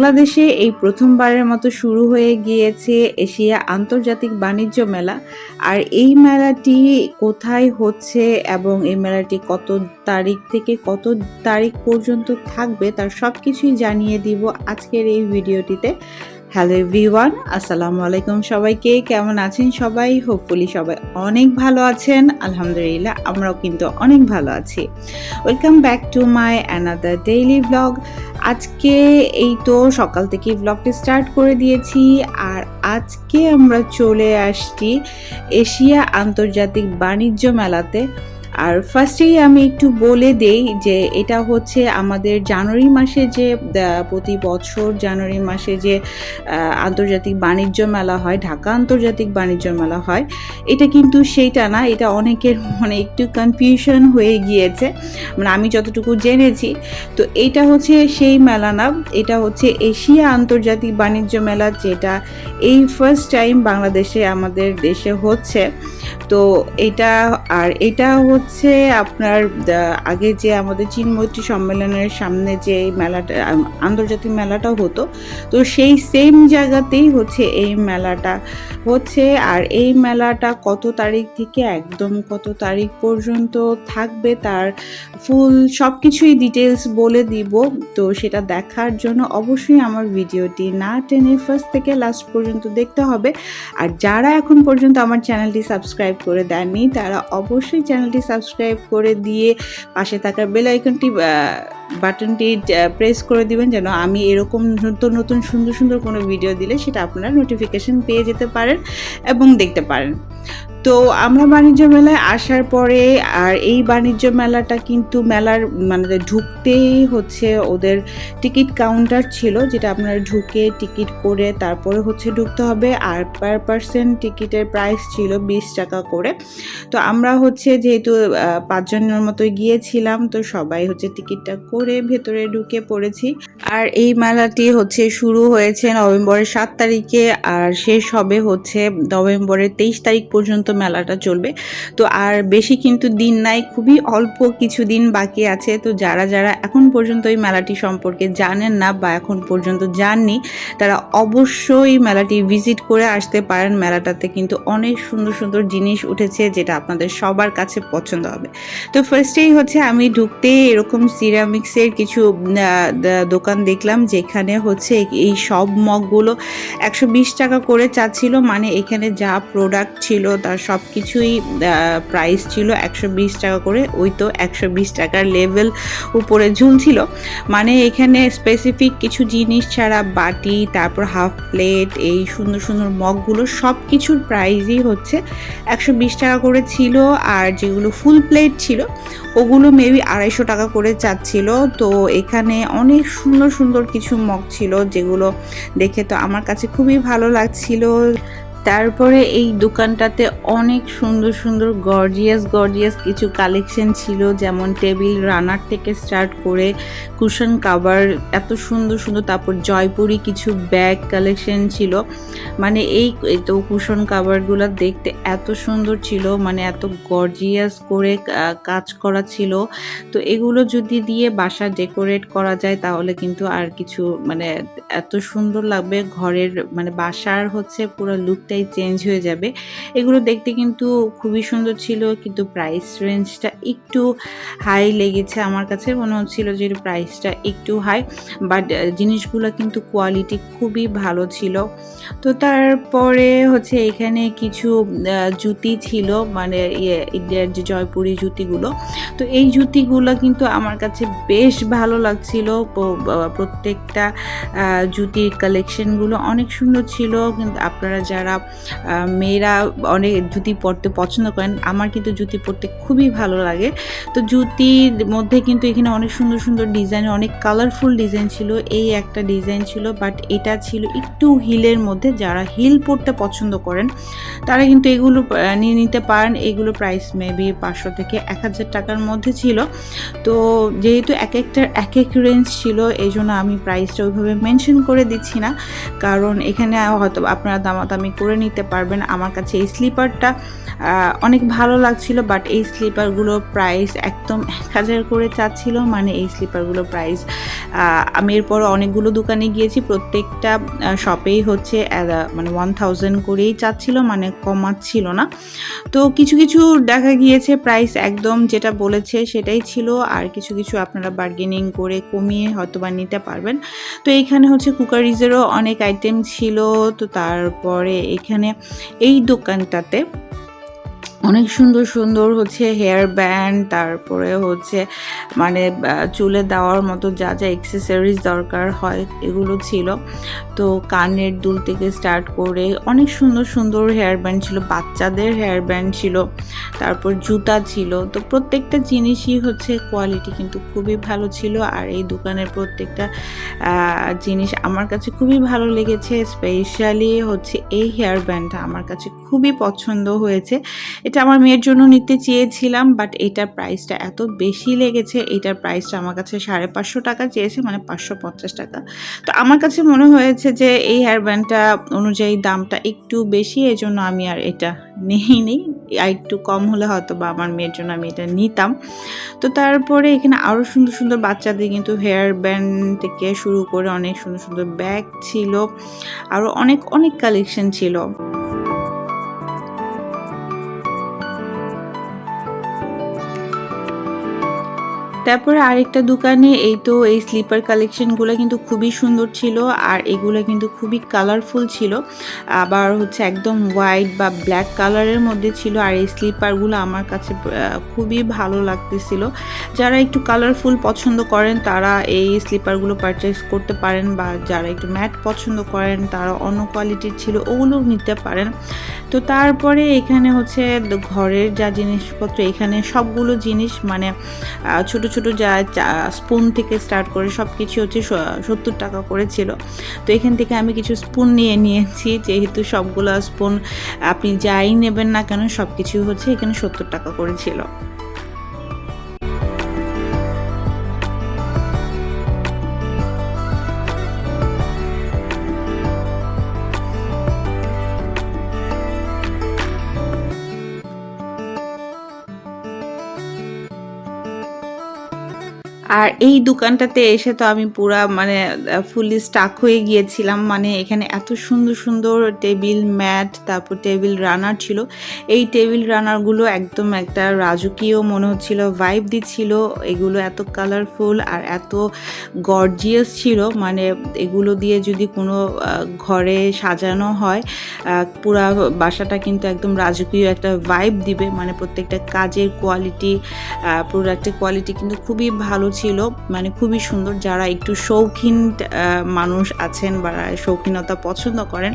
বাংলাদেশে এই প্রথমবারের মতো শুরু হয়ে গিয়েছে এশিয়া আন্তর্জাতিক বাণিজ্য মেলা। আর এই মেলাটি কোথায় হচ্ছে এবং এই মেলাটি কত তারিখ থেকে কত তারিখ পর্যন্ত থাকবে তার সব কিছুই জানিয়ে দিব আজকের এই ভিডিওটিতে। হ্যালো এভরিওয়ান আসসালামু আলাইকুম সবাইকে, কেমন আছেন সবাই? হোপফুলি সবাই অনেক ভালো আছেন। আলহামদুলিল্লাহ আমরাও কিন্তু অনেক ভালো আছি। Welcome back to my another daily blog আজকে এই তো সকাল থেকে ব্লগটি স্টার্ট করে দিয়েছি। আর আজকে আমরা চলে আসছি এশিয়া আন্তর্জাতিক বাণিজ্য মেলাতে। আর ফার্স্টেই আমি একটু বলে দেই যে এটা হচ্ছে আমাদের জানুয়ারি মাসে যে প্রতি বছর জানুয়ারি মাসে যে আন্তর্জাতিক বাণিজ্য মেলা হয়, ঢাকা আন্তর্জাতিক বাণিজ্য মেলা হয়, এটা কিন্তু সেইটা না, এটা অনেকের মানে একটু কনফিউশন হয়ে গিয়েছে। মানে আমি যতটুকু জেনেছি, তো এটা হচ্ছে সেই মেলা না, এটা হচ্ছে এশিয়া আন্তর্জাতিক বাণিজ্য মেলা যেটা এই ফার্স্ট টাইম বাংলাদেশে আমাদের দেশে হচ্ছে। তো এটা, আর এটা হচ্ছে আপনার আগে যে আমাদের চীন মৈত্রী সম্মেলনের সামনে যে মেলাটা আন্তর্জাতিক মেলাটা হতো, তো সেই সেম জায়গাতেই হচ্ছে এই মেলাটা। হচ্ছে, আর এই মেলাটা কত তারিখ থেকে একদম কত তারিখ পর্যন্ত থাকবে তার ফুল সব কিছুই ডিটেলস বলে দিব। তো সেটা দেখার জন্য অবশ্যই আমার ভিডিওটি না টেনে ফার্স্ট থেকে লাস্ট পর্যন্ত দেখতে হবে। আর যারা এখন পর্যন্ত আমার চ্যানেলটি সাবস্ক্রাইব করে দেননি তারা অবশ্যই চ্যানেলটি সাবস্ক্রাইব করে দিয়ে পাশে থাকা বেল আইকনটি বাটনটি প্রেস করে দিবেন যেন আমি এরকম নতুন নতুন, সুন্দর সুন্দর কোনো ভিডিও দিলে সেটা আপনারা নোটিফিকেশন পেয়ে যেতে পারেন এবং দেখতে পারেন। তো আমরা বাণিজ্য মেলায় আসার পরে আর এই বাণিজ্য মেলাটা কিন্তু মেলার মানে ঢুকতেই হচ্ছে ওদের টিকিট কাউন্টার ছিল যেটা আপনারা ঢুকে টিকিট করে তারপরে হচ্ছে ঢুকতে হবে আর পার পার্সন টিকিটের প্রাইস ছিল বিশ টাকা করে। তো আমরা হচ্ছে যেহেতু পাঁচজনের মতো গিয়েছিলাম তো সবাই হচ্ছে টিকিটটা করে ভেতরে ঢুকে পড়েছি। আর এই মেলাটি হচ্ছে শুরু হয়েছে নভেম্বরের সাত তারিখে আর শেষ হবে হচ্ছে নভেম্বরের তেইশ তারিখ পর্যন্ত মেলাটা চলবে। তো আর বেশি কিন্তু দিন নাই, খুবই অল্প কিছু দিন বাকি আছে। তো যারা যারা এখন পর্যন্ত এই মেলাটি সম্পর্কে জানেন না বা এখন পর্যন্ত যাননি, তারা অবশ্যই মেলাটি ভিজিট করে আসতে পারেন। মেলাটাতে কিন্তু অনেক সুন্দর সুন্দর জিনিস উঠেছে যেটা আপনাদের সবার কাছে পছন্দ হবে। তো ফার্স্টেই হচ্ছে আমি ঢুকতে এরকম সিরামিক্সের কিছু দোকান দেখলাম যেখানে হচ্ছে এই সব মগগুলো একশো বিশ টাকা করে চাচ্ছিল। মানে এখানে যা প্রোডাক্ট ছিল তার সব কিছুই প্রাইস ছিল একশো বিশ টাকা করে। ওই তো একশো বিশ টাকার লেভেল উপরে ঝুলছিল। মানে এখানে স্পেসিফিক কিছু জিনিস ছাড়া বাটি, তারপর হাফ প্লেট এই সুন্দর সুন্দর মগগুলো সব কিছুর প্রাইসই হচ্ছে একশো বিশ টাকা করে ছিল। আর যেগুলো ফুল প্লেট ছিল ওগুলো মেবি আড়াইশো টাকা করে চাচ্ছিল তো এখানে অনেক সুন্দর সুন্দর কিছু মগ ছিল যেগুলো দেখে তো আমার কাছে খুবই ভালো লাগছিল। তারপরে এই দোকানটাতে অনেক সুন্দর সুন্দর গর্জিয়াস গর্জিয়াস কিছু কালেকশন ছিল, যেমন টেবিল রানার থেকে স্টার্ট করে কুশন কাভার এত সুন্দর সুন্দর, তারপর জয়পুরি কিছু ব্যাগ কালেকশন ছিল। মানে এই তো কুশন কাভারগুলো দেখতে এত সুন্দর ছিল মানে এত গর্জিয়াস করে কাজ করা ছিল। তো এগুলো যদি দিয়ে বাসা ডেকোরেট করা যায়, তাহলে কিন্তু আর কিছু মানে এত সুন্দর লাগবে। ঘরের মানে বাসার হচ্ছে পুরো লুকটাই চেঞ্জ হয়ে যাবে। এগুলো দেখতে কিন্তু খুবই সুন্দর ছিল, কিন্তু প্রাইস রেঞ্জটা একটু হাই লেগেছে আমার কাছে। মনে হচ্ছিল যে প্রাইসটা একটু হাই বাট জিনিসগুলো কিন্তু কোয়ালিটি খুবই ভালো ছিল। তো তারপরে হচ্ছে এখানে কিছু জুতি ছিল মানে ইয়ে ইন্ডিয়ার যে জয়পুরি জুতিগুলো। তো এই জুতিগুলো কিন্তু আমার কাছে বেশ ভালো লাগছিল। প্রত্যেকটা জুতির কালেকশনগুলো অনেক সুন্দর ছিল। কিন্তু আপনারা যারা মেয়েরা অনেক জুতি পরতে পছন্দ করেন। আমার কিন্তু জুতি পরতে খুবই ভালো লাগে। তো জুতির মধ্যে কিন্তু এখানে অনেক সুন্দর সুন্দর ডিজাইন অনেক কালারফুল ডিজাইন ছিল। এই একটা ডিজাইন ছিল বাট এটা ছিল একটু হিলের মধ্যে। যারা হিল পরতে পছন্দ করেন, তারা কিন্তু এগুলো নিয়ে নিতে পারেন। এগুলো প্রাইস মেবি পাঁচশো থেকে এক হাজার টাকার মধ্যে ছিল। তো যেহেতু এক একটার এক এক রেঞ্জ ছিল, এই জন্য আমি প্রাইসটা ওইভাবে মেনশন করে দিচ্ছি না। কারণ এখানে হয়তো আপনারা দামাদামি করে করে নিতে পারবেন আমার কাছে। এই স্লিপারটা অনেক ভালো লাগছিল বাট এই স্লিপারগুলো প্রাইস একদম এক হাজার করে চাচ্ছিল মানে এই স্লিপারগুলো প্রাইস আমি এরপর অনেকগুলো দোকানে গিয়েছি, প্রত্যেকটা শপেই হচ্ছে মানে ওয়ান থাউজেন্ড করেই চাচ্ছিল মানে কমাচ্ছিল না। তো কিছু কিছু দেখা গিয়েছে প্রাইস একদম যেটা বলেছে সেটাই ছিল, আর কিছু কিছু আপনারা বার্গেনিং করে কমিয়ে হয়তো বা নিতে পারবেন। তো এইখানে হচ্ছে কুকারিজেরও অনেক আইটেম ছিল, তো তারপরে এখানে এই দোকানটাতে অনেক সুন্দর সুন্দর হচ্ছে হেয়ার ব্যান্ড তারপরে হচ্ছে মানে চুলে দেওয়ার মতো যা যা এক্সেসরিজ দরকার হয়, এগুলো ছিল। তো কানের দুল থেকে স্টার্ট করে অনেক সুন্দর সুন্দর হেয়ার ব্যান্ড ছিল, বাচ্চাদের হেয়ার ব্যান্ড ছিল, তারপর জুতা ছিল। তো প্রত্যেকটা জিনিসই হচ্ছে কোয়ালিটি কিন্তু খুবই ভালো ছিল, আর এই দোকানের প্রত্যেকটা জিনিস আমার কাছে খুবই ভালো লেগেছে স্পেশালি হচ্ছে এই হেয়ার ব্যান্ডটা আমার কাছে খুবই পছন্দ হয়েছে। এটা আমার মেয়ের জন্য নিতে চেয়েছিলাম বাট এটার প্রাইসটা এত বেশি লেগেছে, এটার প্রাইসটা আমার কাছে সাড়ে পাঁচশো টাকা চেয়েছে মানে পাঁচশো পঞ্চাশ টাকা। তো আমার কাছে মনে হয়েছে যে এই হেয়ার ব্যান্ডটা অনুযায়ী দামটা একটু বেশি এই জন্য আমি আর এটা নেই নেই আর একটু কম হলে হয়তো বা আমার মেয়ের জন্য আমি এটা নিতাম। তো তারপরে এখানে আরও সুন্দর সুন্দর বাচ্চাদের কিন্তু হেয়ার ব্যান্ড থেকে শুরু করে অনেক সুন্দর সুন্দর ব্যাগ ছিল আরও অনেক অনেক কালেকশন ছিল। তারপরে আরেকটা দোকানে এই তো এই স্লিপার কালেকশনগুলো কিন্তু খুবই সুন্দর ছিল আর এগুলো কিন্তু খুবই কালারফুল ছিল। আবার হচ্ছে একদম হোয়াইট বা ব্ল্যাক কালারের মধ্যে ছিল আর এই স্লিপারগুলো আমার কাছে খুবই ভালো লাগতেছিল। যারা একটু কালারফুল পছন্দ করেন তারা এই স্লিপারগুলো পারচেস করতে পারেন বা যারা একটু ম্যাট পছন্দ করেন তারা অন্য কোয়ালিটির ছিল ওগুলোও নিতে পারেন। তো তারপরে এখানে হচ্ছে ঘরের যা জিনিসপত্র, এখানে সবগুলো জিনিস মানে ছোট ছোট যা স্পুন থেকে স্টার্ট করে সব কিছু হচ্ছে সত্তর টাকা করেছিল তো এখান থেকে আমি কিছু স্পুন নিয়ে নিয়েছি, যেহেতু সবগুলো স্পুন আপনি যাই নেবেন না কেন সব কিছু হচ্ছে এখানে সত্তর টাকা করেছিল আর এই দোকানটাতে এসে তো আমি পুরা মানে ফুলি স্টাক হয়ে গিয়েছিলাম। মানে এখানে এত সুন্দর সুন্দর টেবিল ম্যাট তারপর টেবিল রানার ছিল। এই টেবিল রানারগুলো একদম একটা রাজকীয় মনে হচ্ছিল ভাইব দিচ্ছিল। এগুলো এত কালারফুল আর এত গর্জিয়াস ছিল। মানে এগুলো দিয়ে যদি কোনো ঘরে সাজানো হয় পুরা বাসাটা কিন্তু একদম রাজকীয় একটা ভাইব দিবে। মানে প্রত্যেকটা কাজের কোয়ালিটি প্রোডাক্টের কোয়ালিটি কিন্তু খুবই ভালো ছিল। মানে খুবই সুন্দর যারা একটু শৌখিন মানুষ আছেন বা শৌখিনতা পছন্দ করেন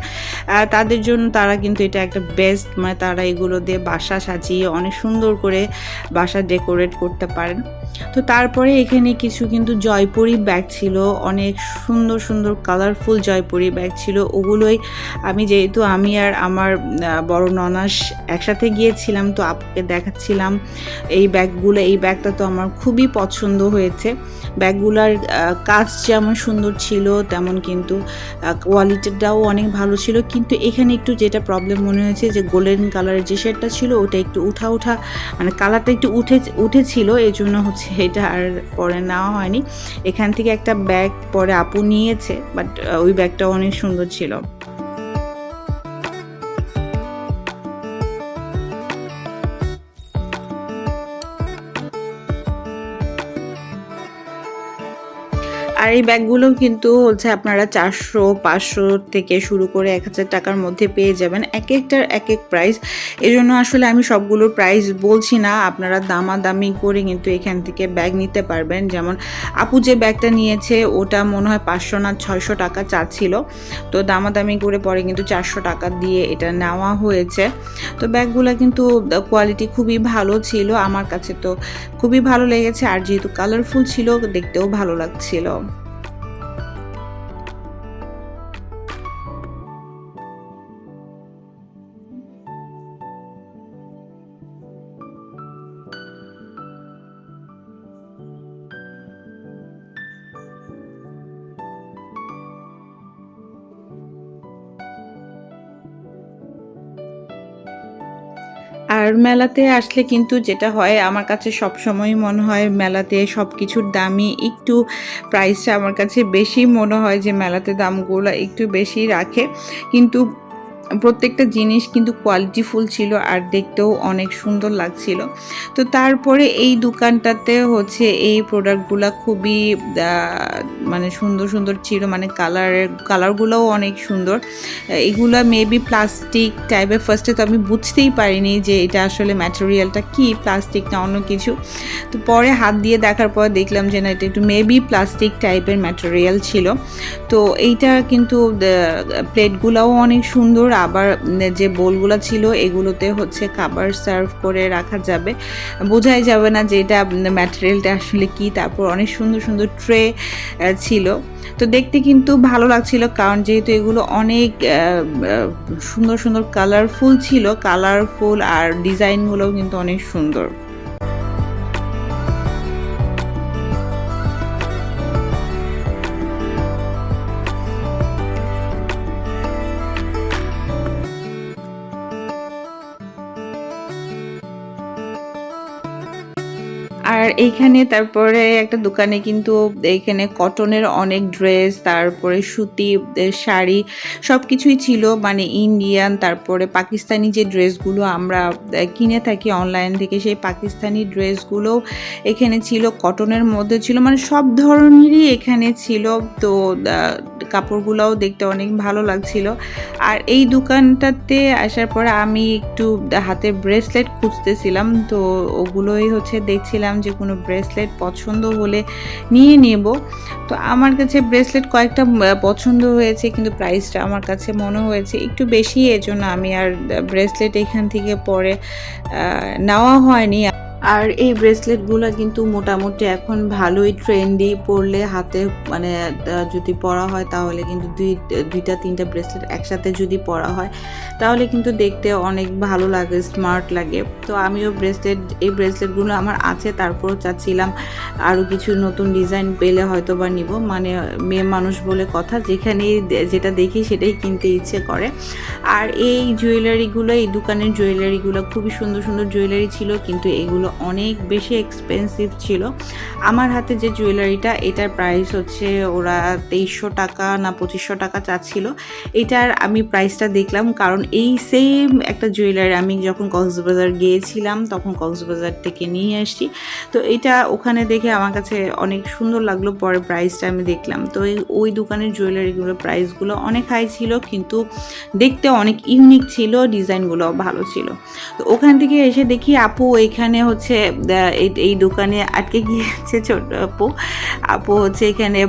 তাদের জন্য তারা কিন্তু এটা একটা বেস্ট মানে তারা এগুলো দিয়ে বাসা সাজিয়ে অনেক সুন্দর করে বাসা ডেকোরেট করতে পারেন। তো তারপরে এখানে কিছু কিন্তু জয়পুরি ব্যাগ ছিল, অনেক সুন্দর সুন্দর কালারফুল জয়পুরি ব্যাগ ছিল। ওগুলোই আমি যেহেতু আমি আর আমার বড় ননাস একসাথে গিয়েছিলাম, তো আপুকে দেখাচ্ছিলাম। এই ব্যাগগুলো এই ব্যাগটা তো আমার খুবই পছন্দ হয়েছে। ব্যাগগুলার কাজ যেমন সুন্দর ছিল, তেমন কিন্তু কোয়ালিটিটাও অনেক ভালো ছিল। কিন্তু এখানে একটু যেটা প্রবলেম মনে হয়েছে যে গোল্ডেন কালারের যে শেডটা ছিল, ওটা একটু উঠা উঠা মানে কালারটা একটু উঠে, উঠেছিল এই জন্য হচ্ছে এটা আর পরে নেওয়া হয়নি। এখান থেকে একটা ব্যাগ পরে আপু নিয়েছে বাট ওই ব্যাগটাও অনেক সুন্দর ছিল। আর এই ব্যাগগুলো কিন্তু হচ্ছে আপনারা চারশো, পাঁচশো থেকে শুরু করে এক হাজার টাকার মধ্যে পেয়ে যাবেন, এক একটার এক এক প্রাইস এই জন্য আসলে আমি সবগুলোর প্রাইস বলছি না, আপনারা দামাদামি করে কিন্তু এখান থেকে ব্যাগ নিতে পারবেন। যেমন আপু যে ব্যাগটা নিয়েছে, ওটা মনে হয় পাঁচশো না ছয়শো টাকা চাচ্ছিল। তো দামাদামি করে পরে কিন্তু চারশো টাকা দিয়ে এটা নেওয়া হয়েছে। তো ব্যাগগুলো কিন্তু কোয়ালিটি খুবই ভালো ছিল, আমার কাছে তো খুবই ভালো লেগেছে। আর যেহেতু কালারফুল ছিল, দেখতেও ভালো লাগছিল। আর মেলাতে আসলে কিন্তু যেটা হয়, আমার কাছে সব সময় মনে হয় মেলাতে সব কিছুর দামই একটু প্রাইসটা আমার কাছে বেশি মনে হয় যে মেলাতে দামগুলো একটু বেশি রাখে। কিন্তু প্রত্যেকটা জিনিস কিন্তু কোয়ালিটিফুল ছিল আর দেখতেও অনেক সুন্দর লাগছিল। তো তারপরে এই দোকানটাতে হচ্ছে এই প্রোডাক্টগুলো খুবই মানে সুন্দর সুন্দর ছিল মানে কালারের কালারগুলোও অনেক সুন্দর। এগুলো মেবি প্লাস্টিক টাইপের ফার্স্টে তো আমি বুঝতেই পারিনি যে এটা আসলে ম্যাটেরিয়ালটা কি প্লাস্টিক না অন্য কিছু। তো পরে হাত দিয়ে দেখার পর দেখলাম যে না, এটা একটু মেবি প্লাস্টিক টাইপের ম্যাটেরিয়াল ছিল। তো এইটা কিন্তু প্লেটগুলোও অনেক সুন্দর আবার যে বোলগুলো ছিল, এগুলোতে হচ্ছে খাবার সার্ভ করে রাখা যাবে। বোঝাই যাবে না যে এটা ম্যাটেরিয়ালটা আসলে কি। তারপর অনেক সুন্দর সুন্দর ট্রে ছিল। তো দেখতে কিন্তু ভালো লাগছিল, কারণ যেহেতু এগুলো অনেক সুন্দর সুন্দর কালারফুল ছিল কালারফুল আর ডিজাইনগুলোও কিন্তু অনেক সুন্দর। আর এইখানে তারপরে একটা দোকানে কিন্তু এইখানে কটনের অনেক ড্রেস, তারপরে সুতি শাড়ি সব কিছুই ছিল। মানে ইন্ডিয়ান, তারপরে পাকিস্তানি যে ড্রেসগুলো আমরা কিনে থাকি অনলাইন থেকে, সেই পাকিস্তানি ড্রেসগুলো এখানে ছিল, কটনের মধ্যে ছিল। মানে সব ধরনেরই এখানে ছিল। তো কাপড়গুলোও দেখতে অনেক ভালো লাগছিল। আর এই দোকানটাতে আসার পরে আমি একটু হাতে ব্রেসলেট খুঁজতেছিলাম। তো ওগুলোই হচ্ছে দেখছিলাম যে কোনো ব্রেসলেট পছন্দ হলে নিয়ে নেব। তো আমার কাছে ব্রেসলেট কয়েকটা পছন্দ হয়েছে, কিন্তু প্রাইসটা আমার কাছে মনে হয়েছে একটু বেশি, এজন্য আমি আর ব্রেসলেট এখান থেকে পরে নেওয়া হয়নি। আর এই ব্রেসলেটগুলো কিন্তু মোটামুটি এখন ভালোই ট্রেন্ডি পরলে হাতে মানে যদি পরা হয় তাহলে কিন্তু দুই, দুইটা, তিনটা ব্রেসলেট একসাথে যদি পরা হয়, তাহলে কিন্তু দেখতে অনেক ভালো লাগে স্মার্ট লাগে। তো আমিও ব্রেসলেট, এই ব্রেসলেটগুলো আমার আছে, তারপরও চাচ্ছিলাম আরও কিছু নতুন ডিজাইন পেলে হয়তো বা নিব। মানে মেয়ে মানুষ বলে কথা, যেখানেই যেটা দেখি সেটাই কিনতে ইচ্ছে করে। আর এই জুয়েলারিগুলো এই দোকানের জুয়েলারিগুলো খুবই সুন্দর সুন্দর জুয়েলারি ছিল, কিন্তু এগুলো অনেক বেশি এক্সপেন্সিভ ছিল। আমার হাতে যে জুয়েলারিটা এটার প্রাইস হচ্ছে ওরা তেইশশো টাকা না পঁচিশশো টাকা চাচ্ছিল। এটার আমি প্রাইসটা দেখলাম কারণ এই সেম একটা জুয়েলারি আমি যখন কক্সবাজার গিয়েছিলাম, তখন কক্সবাজার থেকে নিয়ে আসছি। তো এটা ওখানে দেখে আমার কাছে অনেক সুন্দর লাগল, পরে প্রাইসটা আমি দেখলাম। তো ওই দোকানের জুয়েলারিগুলোর প্রাইসগুলো অনেক হাই ছিল কিন্তু দেখতে অনেক ইউনিক ছিল ডিজাইনগুলো ভালো ছিল। তো ওখান থেকে এসে দেখি, আপু, এখানে হচ্ছে এই দোকানে আটকে গিয়েছে ছোট আপু। আপু হচ্ছে এখানে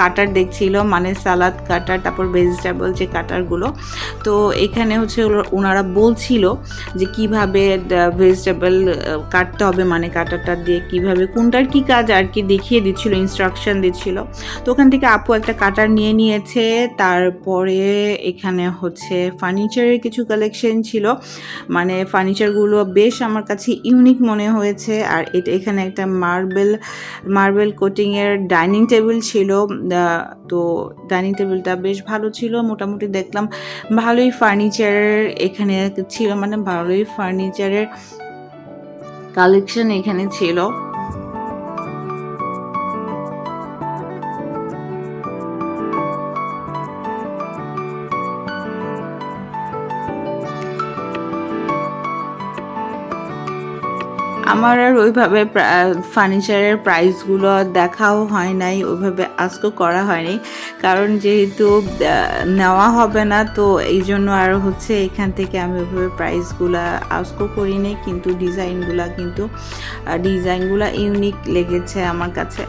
কাটার দেখছিল মানে সালাদ কাটার, তারপর ভেজিটেবল যে কাটারগুলো। তো এখানে হচ্ছে ওনারা বলছিল যে কীভাবে ভেজিটেবল কাটতে হবে মানে কাটারটা দিয়ে কীভাবে, কোনটার কি কাজ আর কি দেখিয়ে দিচ্ছিল ইনস্ট্রাকশন দিচ্ছিল। তো ওখান থেকে আপু একটা কাটার নিয়ে নিয়েছে, তারপরে এখানে হচ্ছে ফার্নিচারের কিছু কালেকশন ছিল। মানে ফার্নিচারগুলো বেশ আমার কাছে ইউনিক মনে হয়েছে আর এটা এখানে একটা মার্বেল মার্বেল কোটিংয়ের ডাইনিং টেবিল ছিল। তো ডাইনিং টেবিলটা বেশ ভালো ছিল, মোটামুটি দেখলাম ভালোই ফার্নিচারের এখানে ছিল মানে ভালোই ফার্নিচারের কালেকশন এখানে ছিল। আমার আর ওইভাবে ফার্নিচারের প্রাইসগুলো দেখাও হয় নাই, ওইভাবে আজকও করা হয়নি। কারণ যেহেতু নেওয়া হবে না, তো এই জন্য আর হচ্ছে এখান থেকে আমি ওইভাবে প্রাইসগুলো আজকও করিনি, কিন্তু ডিজাইনগুলো কিন্তু ডিজাইনগুলো ইউনিক লেগেছে আমার কাছে।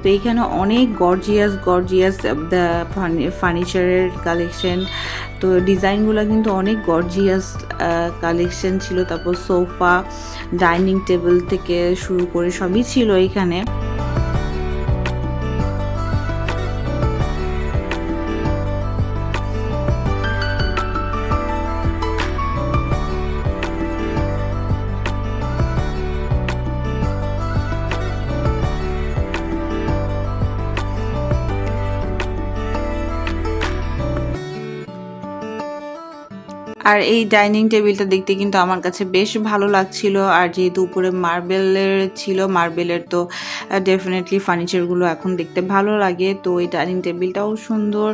তো এইখানে অনেক গর্জিয়াস গর্জিয়াস ফার্নিচারের কালেকশন তো ডিজাইনগুলো কিন্তু অনেক গর্জিয়াস কালেকশন ছিল। তারপর সোফা ডাইনিং টেবিল থেকে শুরু করে সবই ছিল এখানে। আর এই ডাইনিং টেবিলটা দেখতে কিন্তু আমার কাছে বেশ ভালো লাগছিল। আর যেহেতু উপরে মার্বেলের ছিল, মার্বেলের তো ডেফিনেটলি ফার্নিচারগুলো এখন দেখতে ভালো লাগে। তো এই ডাইনিং টেবিলটাও সুন্দর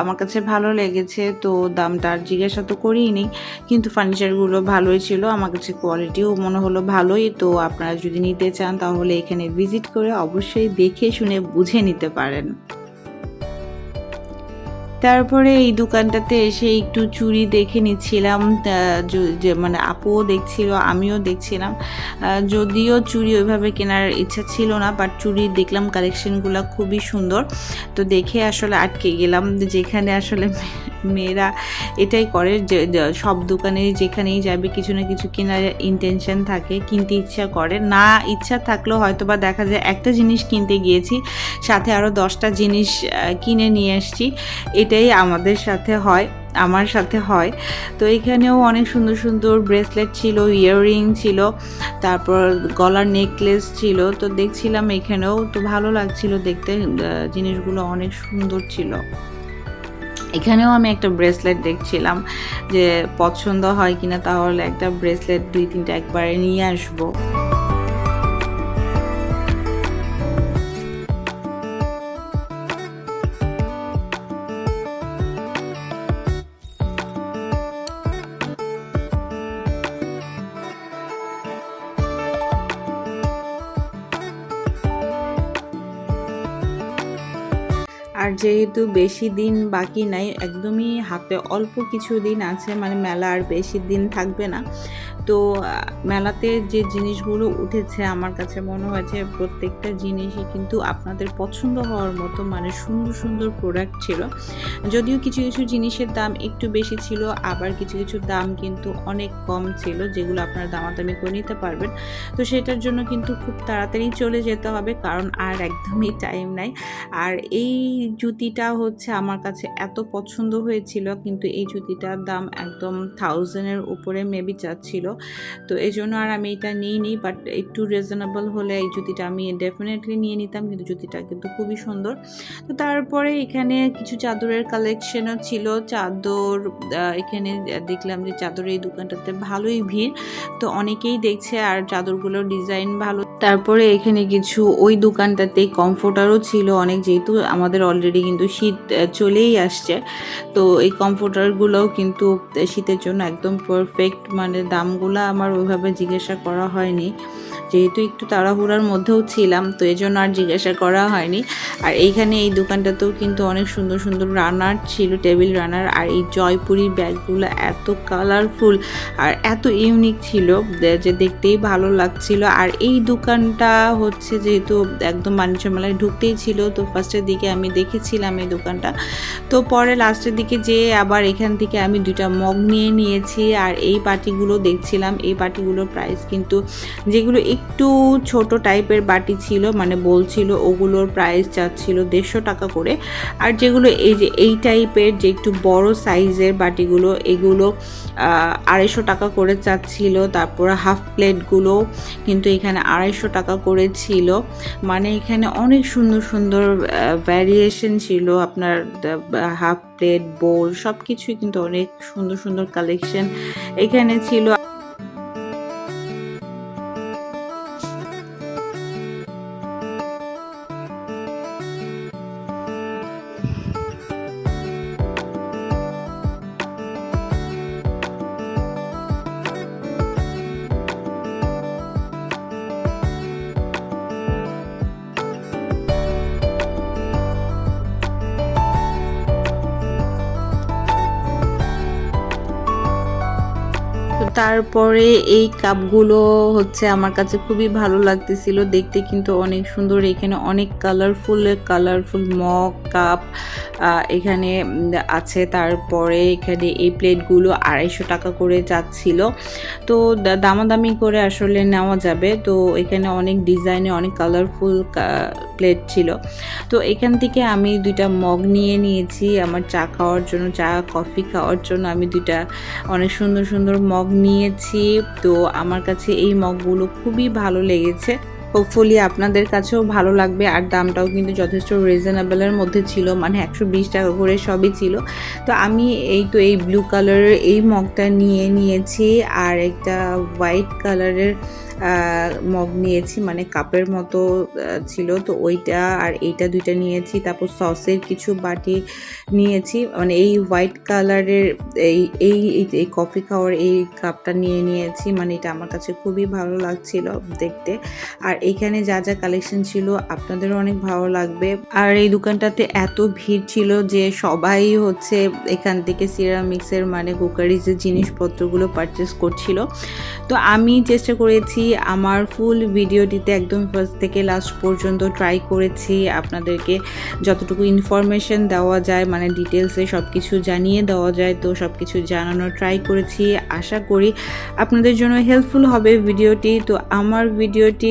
আমার কাছে ভালো লেগেছে। তো দামটা আর জিজ্ঞাসা তো করিনি, কিন্তু ফার্নিচারগুলো ভালোই ছিল, আমার কাছে কোয়ালিটিও মনে হলো ভালোই। তো আপনারা যদি নিতে চান তাহলে এখানে ভিজিট করে অবশ্যই দেখে শুনে বুঝে নিতে পারেন। তারপরে এই দোকানটাতে এসে একটু চুড়ি দেখে নিচ্ছিলাম যে মানে আপুও দেখছিল, আমিও দেখছিলাম। যদিও চুড়ি ওইভাবে কেনার ইচ্ছা ছিল না বাট চুড়ি দেখলাম কালেকশনগুলো খুবই সুন্দর। তো দেখে আসলে আটকে গেলাম, যেখানে আসলে মেয়েরা এটাই করে যে সব দোকানে যেখানেই যাবে কিছু না কিছু কেনার ইন্টেনশন থাকে, কিনতে ইচ্ছা করে। না ইচ্ছা থাকলেও হয়তো বা দেখা যায় একটা জিনিস কিনতে গিয়েছি, সাথে আরও দশটা জিনিস কিনে নিয়ে আসছি এটাই আমাদের সাথে হয়, আমার সাথে হয়। তো এখানেও অনেক সুন্দর সুন্দর ব্রেসলেট ছিল ইয়াররিং ছিল, তারপর গলার নেকলেস ছিল। তো দেখছিলাম এখানেও তো ভালো লাগছিল দেখতে জিনিসগুলো অনেক সুন্দর ছিল। এখানেও আমি একটা ব্রেসলেট দেখছিলাম যে পছন্দ হয় কিনা তাহলে একটা ব্রেসলেট দুই তিনটা একবারে নিয়ে আসব। যেহেতু বেশি দিন বাকি নাই, একদমই হাতে অল্প কিছু দিন আছে মানে মেলা আর বেশি দিন থাকবে না। তো মেলাতে যে জিনিসগুলো উঠেছে, আমার কাছে মনে হয়েছে প্রত্যেকটা জিনিসই কিন্তু আপনাদের পছন্দ হওয়ার মতো মানে সুন্দর সুন্দর প্রোডাক্ট ছিল। যদিও কিছু কিছু জিনিসের দাম একটু বেশি ছিল, আবার কিছু কিছু দাম কিন্তু অনেক কম ছিল, যেগুলো আপনারা দামাদামি করে নিতে পারবেন। তো সেটার জন্য কিন্তু খুব তাড়াতাড়ি চলে যেতে হবে, কারণ আর একদমই টাইম নাই। আর এই জুতিটা হচ্ছে আমার কাছে এত পছন্দ হয়েছিল, কিন্তু এই জুতিটার দাম একদম থাউজেন্ডের উপরে মেবি চাচ্ছিল তো এই জন্য আর আমি এটা নিইনি বাট একটু রিজনেবল হলে এই জুতিটা আমি ডেফিনেটলি নিয়ে নিতাম, কিন্তু জুতিটা কিন্তু খুবই সুন্দর। তো তারপরে এখানে কিছু চাদরের কালেকশনও ছিল। চাদর এখানে দেখলাম যে চাদরের এই দোকানটাতে ভালোই ভিড়। তো অনেকেই দেখছে আর চাদরগুলোর ডিজাইন ভালো। তারপরে এখানে কিছু ওই দোকানটাতে কমফোর্টারও ছিল। অনেক যেহেতু আমাদের অলরেডি কিন্তু শীত চলেই আসছে। তো এই কমফোর্টারগুলোও কিন্তু শীতের জন্য একদম পারফেক্ট মানে দামগুলো আমার ওইভাবে জিজ্ঞাসা করা হয়নি। যেহেতু একটু তাড়াহুড়ার মধ্যেও ছিলাম, তো এই জন্য আর জিজ্ঞাসা করা হয়নি। আর এইখানে এই দোকানটাতেও কিন্তু অনেক সুন্দর সুন্দর রানার ছিল, টেবিল রানার, আর এই জয়পুরি ব্যাগগুলো এত কালারফুল আর এত ইউনিক ছিল যে- যে দেখতেই ভালো লাগছিল। আর এই দোকানটা হচ্ছে যেহেতু একদম বাণিজ্য মেলায় ঢুকতেই ছিল, তো ফার্স্টের দিকে আমি দেখেছিলাম এই দোকানটা। তো পরে লাস্টের দিকে যেয়ে আবার এখান থেকে আমি দুইটা মগ নিয়ে নিয়েছি, আর এই বাটিগুলো দেখছিলাম। এই বাটিগুলোর প্রাইস কিন্তু যেগুলো একটু ছোট টাইপের বাটি ছিল মানে বলছিল ওগুলোর প্রাইস চাচ্ছিল দেড়শো টাকা করে। আর যেগুলো এই যে এই টাইপের যে একটু বড় সাইজের বাটিগুলো, এগুলো আড়াইশো টাকা করে চাচ্ছিল তারপর হাফ প্লেটগুলো কিন্তু এখানে আড়াইশো টাকা করে ছিল। মানে এখানে অনেক সুন্দর সুন্দর ভ্যারিয়েশন ছিল। আপনার হাফ প্লেট বোল সব কিছুই কিন্তু অনেক সুন্দর সুন্দর কালেকশন এখানে ছিল। তারপরে এই কাপগুলো হচ্ছে আমার কাছে খুবই ভালো লাগতেছিল। দেখতে কিন্তু অনেক সুন্দর। এখানে অনেক কালারফুল কালারফুল মগ কাপ এখানে আছে। তারপরে এখানে এই প্লেটগুলো আড়াইশো টাকা করে যাচ্ছিল। তো দামাদামি করে আসলে নেওয়া যাবে। তো এখানে অনেক ডিজাইনে অনেক কালারফুল প্লেট ছিল। তো এখান থেকে আমি দুইটা মগ নিয়ে নিয়েছি আমার চা খাওয়ার জন্য, চা, কফি খাওয়ার জন্য। আমি দুইটা অনেক সুন্দর সুন্দর মগ নিয়েছি। তো আমার কাছে এই মগগুলো খুবই ভালো লেগেছে। হোপফুলি আপনাদের কাছেও ভালো লাগবে। আর দামটাও কিন্তু যথেষ্ট রিজনেবলের মধ্যে ছিল। মানে একশো বিশ টাকা করে সবই ছিল। তো আমি এই তো এই ব্লু কালারের এই মগটা নিয়ে নিয়েছি। আর একটা হোয়াইট কালারের মগ নিয়েছি মানে কাপের মতো ছিল। তো ওইটা আর এইটা দুইটা নিয়েছি, তারপর সসের কিছু বাটি নিয়েছি। মানে এই হোয়াইট কালারের এই এই, এই- কফি খাওয়ার এই কাপটা নিয়ে নিয়েছি। মানে এটা আমার কাছে খুবই ভালো লাগছিল দেখতে। আর এখানে যা যা কালেকশন ছিল, আপনাদেরও অনেক ভালো লাগবে। আর এই দোকানটাতে এত ভিড় ছিল যে সবাই হচ্ছে এখান থেকে সিরামিক্সের মানে কুকারিজের জিনিসপত্রগুলো পারচেস করছিল। তো আমি চেষ্টা করেছি আমার ফুল ভিডিওটিতে একদম ফার্স্ট থেকে লাস্ট পর্যন্ত ট্রাই করেছি। আপনাদেরকে যতটুকু ইনফরমেশন দেওয়া যায় মানে ডিটেলসে সব কিছু জানিয়ে দেওয়া যায়, তো সব কিছু জানানোর ট্রাই করেছি। আশা করি আপনাদের জন্য হেল্পফুল হবে ভিডিওটি তো আমার ভিডিওটি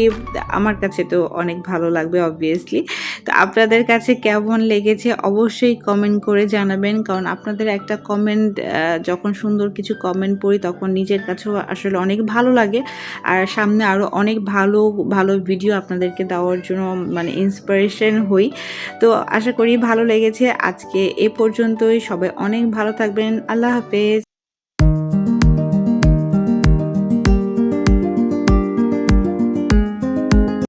আমার কাছে তো অনেক ভালো লাগবে অবভিয়াসলি তো আপনাদের কাছে কেমন লেগেছে অবশ্যই কমেন্ট করে জানাবেন, কারণ আপনাদের একটা কমেন্ট যখন সুন্দর কিছু কমেন্ট পড়ি, তখন নিজের কাছেও আসলে অনেক ভালো লাগে। আর সামনে আরও অনেক ভালো ভালো ভিডিও আপনাদেরকে দেওয়ার জন্য মানে ইন্সপিরেশন হই। তো আশা করি ভালো লেগেছে। আজকে এ পর্যন্তই। সবাই অনেক ভালো থাকবেন। আল্লাহ হাফেজ।